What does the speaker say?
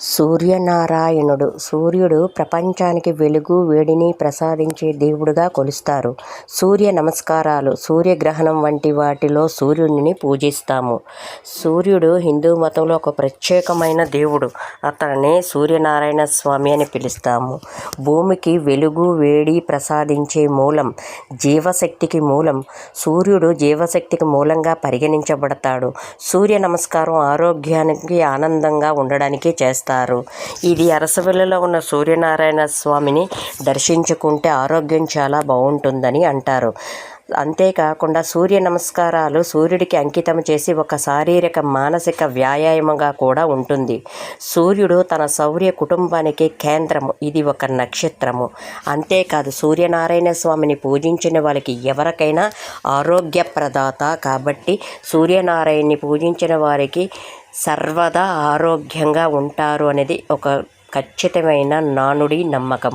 సూర్యనారాయణుడు. సూర్యుడు ప్రపంచానికి వెలుగు వేడిని ప్రసాదించే దేవుడుగా కొలుస్తారు. సూర్య నమస్కారాలు సూర్యగ్రహణం వంటి వాటిలో సూర్యుడిని పూజిస్తాము. సూర్యుడు హిందూ మతంలో ఒక ప్రత్యేకమైన దేవుడు. అతన్ని సూర్యనారాయణ స్వామి అని పిలుస్తాము. భూమికి వెలుగు వేడి ప్రసాదించే మూలం జీవశక్తికి మూలం. సూర్యుడు జీవశక్తికి మూలంగా పరిగణించబడతాడు. సూర్య నమస్కారం ఆరోగ్యానికి ఆనందంగా ఉండడానికి చేస్తారు. ఇది అరసవల్లిలో ఉన్న సూర్యనారాయణ స్వామిని దర్శించుకుంటే ఆరోగ్యం చాలా బాగుంటుందని అంటారు. అంతేకాకుండా సూర్య నమస్కారాలు సూర్యుడికి అంకితం చేసి ఒక శారీరక మానసిక వ్యాయామంగా కూడా ఉంటుంది. సూర్యుడు తన సౌర్య కుటుంబానికి కేంద్రము. ఇది ఒక నక్షత్రము. అంతేకాదు సూర్యనారాయణ స్వామిని పూజించిన వాళ్ళకి ఎవరికైనా ఆరోగ్య ప్రదాత కాబట్టి సూర్యనారాయణని పూజించిన వారికి సర్వదా ఆరోగ్యంగా ఉంటారు అనేది ఒక ఖచ్చితమైన నానుడి నమ్మకము.